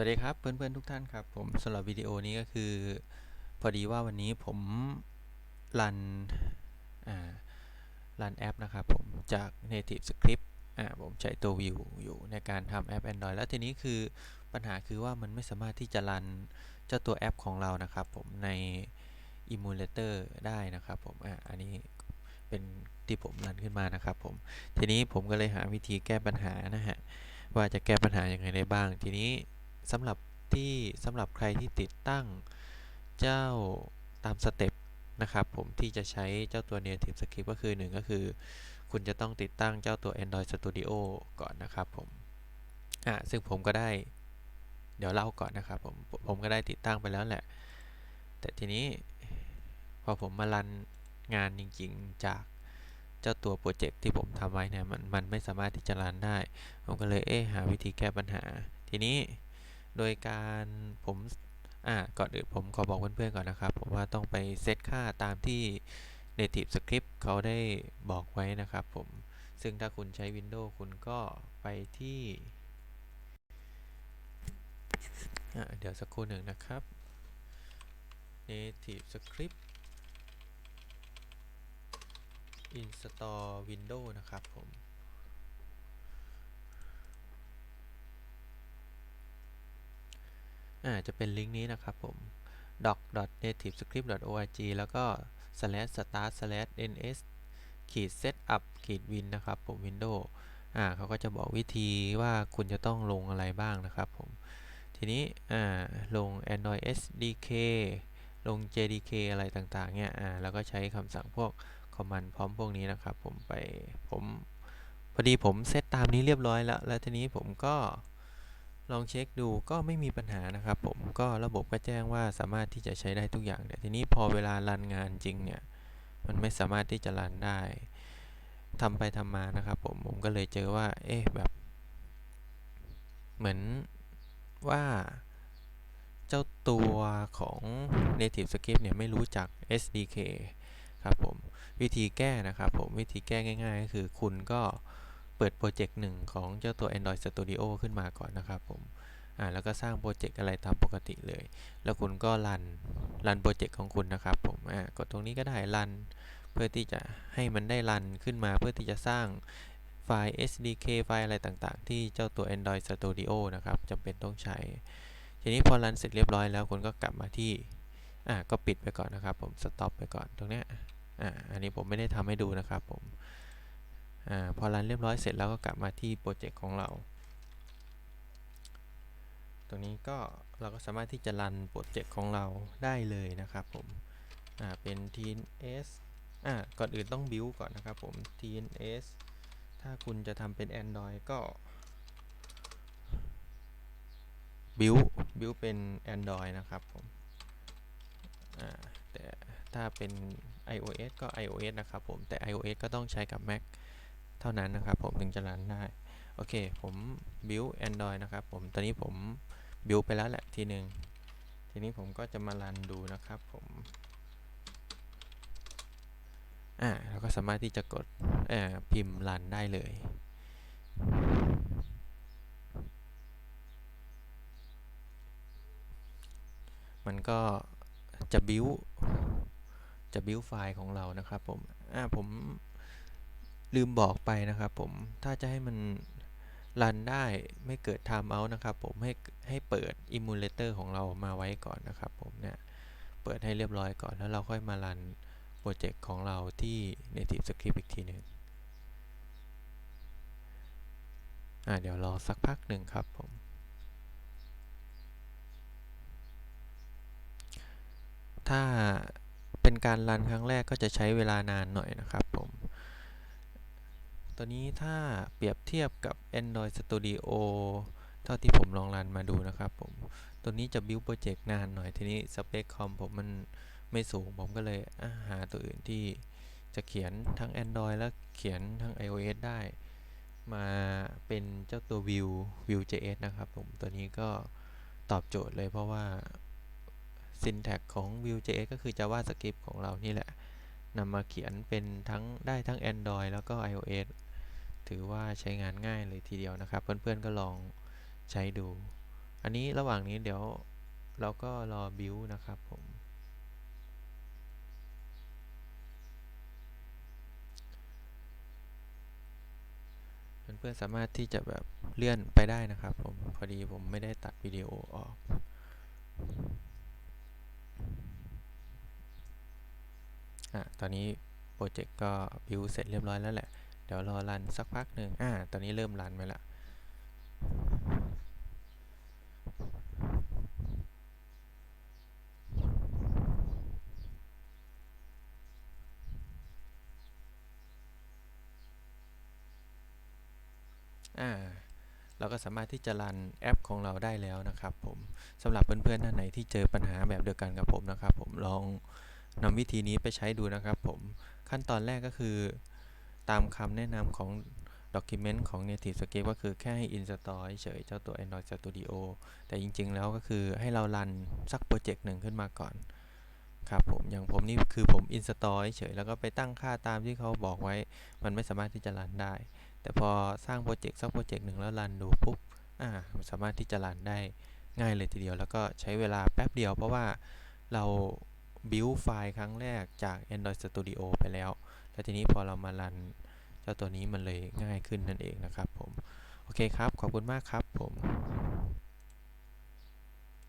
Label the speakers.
Speaker 1: วัสดีครับเพื่อนๆทุกท่านครับผมสำหรับวิดีโอนี้ก็คือ พอดีว่าวันนี้ผมรันอ่ารันแอปนะครับผมจาก Native Script อ่าผมใช้ตัว View อยู่ในการทำแอป Android แล้วทีนี้คือปัญหาคือว่ามันไม่สามารถที่จะรันเจ้าตัวแอปของเรานะครับผมใน Emulator ได้นะครับผมอ่าอันนี้เป็นที่ผมรันขึ้นมานะครับผมทีนี้ผมก็เลยหาวิธีแก้ปัญหานะฮะว่าจะแก้ปัญหายังไงได้บ้างทีนี้ สำหรับที่สำหรับใครที่ติดตั้งเจ้าตามสเต็ปนะครับผมที่จะใช้เจ้าตัว Native Script ก็คือหนึ่งก็คือ คุณจะต้องติดตั้งเจ้าตัว Android Studio ก่อนนะครับผมอ่าซึ่งผมก็ได้ เดี๋ยวเล่าก่อนนะครับผมผมก็ได้ติดตั้งไปแล้วแหละ แต่ทีนี้พอผมมารันงานจริงๆ จากเจ้าตัวโปรเจกต์ที่ผมทำไว้เนี่ยมันมันไม่สามารถที่จะรันได้ ผมก็เลยเอ๊หาวิธีแก้ปัญหา ทีนี้ โดยการผมอ่าก่อนอื่นผมขอบอกเพื่อนๆก่อนนะครับ ผมว่าต้องไปเซตค่าตามที่ Native Script เขาได้บอกไว้นะครับผมซึ่งถ้าคุณใช้ Windows คุณก็ไปที่เดี๋ยวสักครู่หนึ่งนะครับ Native Script Install Windows นะครับผม อ่าจะเป็นลิงก์นี้นะครับผม doc.nativescript.org แล้วก็ slash start slash ns ขีด setup ขีด win นะครับผม windows อ่าเขาก็จะบอกวิธีว่าคุณจะต้องลงอะไรบ้างนะครับผม ทีนี้อ่าลง android sdk ลง jdk อะไรต่างๆ เนี่ยอ่าแล้วก็ใช้คำสั่งพวก command พร้อมพวกนี้นะครับผมไปผมพอดีผมเซตตามนี้เรียบร้อยแล้ว แล้วทีนี้ผมก็ ลองเช็คดูก็ไม่มีปัญหานะครับ ผมก็ระบบก็แจ้งว่าสามารถที่จะใช้ได้ทุกอย่างแต่ทีนี้พอเวลารันงานจริงเนี่ยมันไม่สามารถที่จะรันได้ทำไปทำมานะครับผมผมก็เลยเจอว่า เอ๊ะแบบ เหมือนว่าเจ้าตัวของ Native Script เนี่ย ไม่รู้จัก SDK ครับผม วิธีแก้นะครับผมวิธีแก้ง่าย ๆ ก็คือคุณก็ เปิดโปรเจกต์หนึ่งของเจ้าตัว Android Studio ขึ้นมาก่อนนะครับผมอ่าแล้วก็สร้างโปรเจกต์อะไรตามปกติเลย แล้วคุณก็รันรันโปรเจกต์ของคุณนะครับผมอ่ากดตรงนี้ก็ได้รันเพื่อที่จะให้มันได้รันขึ้นมาเพื่อที่จะสร้างไฟล์ SDK ไฟล์อะไรต่างๆ ที่เจ้าตัว Android Studio นะครับจำเป็นต้องใช้ ทีนี้พอรันเสร็จเรียบร้อยแล้วคุณก็กลับมาที่อ่าก็ปิดไปก่อนนะครับผมสต็อปไปก่อนตรงเนี้ยอ่าอันนี้ผมไม่ได้ทำให้ดูนะครับผม อพอรันเรียบร้อยเสร็จแล้วก็กลับมาที่โปรเจกต์ของเรา ตรงนี้ก็เราก็สามารถที่จะรันโปรเจกต์ของเราได้เลยนะครับผมเป็น tns อ่าก่อนอื่นต้อง build ก่อนนะครับผม tns ถ้าคุณจะทำเป็น android ก็ build build เป็น android นะครับผมแต่ถ้าเป็น iOS ก็ iOS นะครับผม แต่ iOS ก็ต้องใช้กับ Mac เท่านั้นนะครับผมถึงจะรันได้ โอเค ผม build Android นะครับผม ตอนนี้ผม build ไปแล้วแหละทีหนึ่งทีนี้ผมก็จะมารันดูนะครับผม อ่าเราก็สามารถที่จะกดอ่าพิมพ์รันได้เลยมันก็จะบิวจะบิวไฟล์ของเรานะครับผม อ่า ผม ลืมบอกไปนะครับผม ถ้าจะให้มันรันได้ไม่เกิด time out นะครับผม ให้ให้เปิด emulator ของเรามาไว้ก่อนนะครับผมเนี่ยเปิดให้เรียบร้อยก่อนแล้วเราค่อยมารันโปรเจกต์ของเราที่ native script อีกทีหนึ่งอ่าเดี๋ยวรอสักพักหนึ่งครับผม ถ้าเป็นการรันครั้งแรกก็จะใช้เวลานานหน่อยนะครับ ตัวนี้ถ้าเปรียบเทียบกับ Android Studio เท่าที่ผมลองรันมาดูนะครับผม ตัวนี้จะบิวโปรเจกต์นานหน่อยทีนี้สเปคคอมผมมันไม่สูง ผมก็เลยหาตัวอื่นที่จะเขียนทั้ง Android และเขียนทั้ง iOS ได้ มาเป็นเจ้าตัว Vue Vue.js นะครับผม ตัวนี้ก็ตอบโจทย์เลยเพราะว่า syntax ของ Vue.js ก็คือ JavaScript ของเรานี่แหละนำมาเขียนเป็นทั้งได้ทั้ง Android แล้วก็ iOS ถือว่าใช้งานง่ายเลยทีเดียวนะครับ เพื่อนๆก็ลองใช้ดู อันนี้ระหว่างนี้เดี๋ยวเราก็รอบิวนะครับผมเพื่อนๆสามารถที่จะแบบเลื่อนไปได้นะครับผมพอดีผมไม่ได้ตัดวิดีโอออกอะตอนนี้โปรเจกต์ก็บิวเสร็จเรียบร้อยแล้วแหละ เดี๋ยวรอรันสักพักหนึ่งอ่า ตอนนี้เริ่มรันไปล้วอ่าเราก็สามารถที่จะรันแอปของเราได้แล้วนะครับผมสำหรับเพื่อนๆท่านไหนที่เจอปัญหาแบบเดียวกันกับผมนะครับ ผมลองนำวิธีนี้ไปใช้ดูนะครับ ผมขั้นตอนแรกก็คือ ตามคำแนะนำของ Document ของ Native Script ก็คือแค่ให้ install เฉยเจ้าตัว Android Studio แต่จริง ๆ แล้วก็คือให้เรารันสักโปรเจกต์หนึ่งขึ้นมาก่อน ครับผม อย่างผมนี่คือผม install เฉยแล้วก็ไปตั้งค่าตามที่เขาบอกไว้ มันไม่สามารถที่จะรันได้ แต่พอสร้างโปรเจกต์สักโปรเจกต์หนึ่งแล้วรันดูปุ๊บ อ่า มันสามารถที่จะรันได้ง่ายเลยทีเดียว แล้วก็ใช้เวลาแป๊บเดียวเพราะว่าเรา build ไฟล์ครั้งแรกจาก Android Studio ไปแล้ว แล้วทีนี้พอเรามารันเจ้าตัวนี้มันเลยง่ายขึ้นนั่นเองนะครับผม โอเคครับ ขอบคุณมากครับผม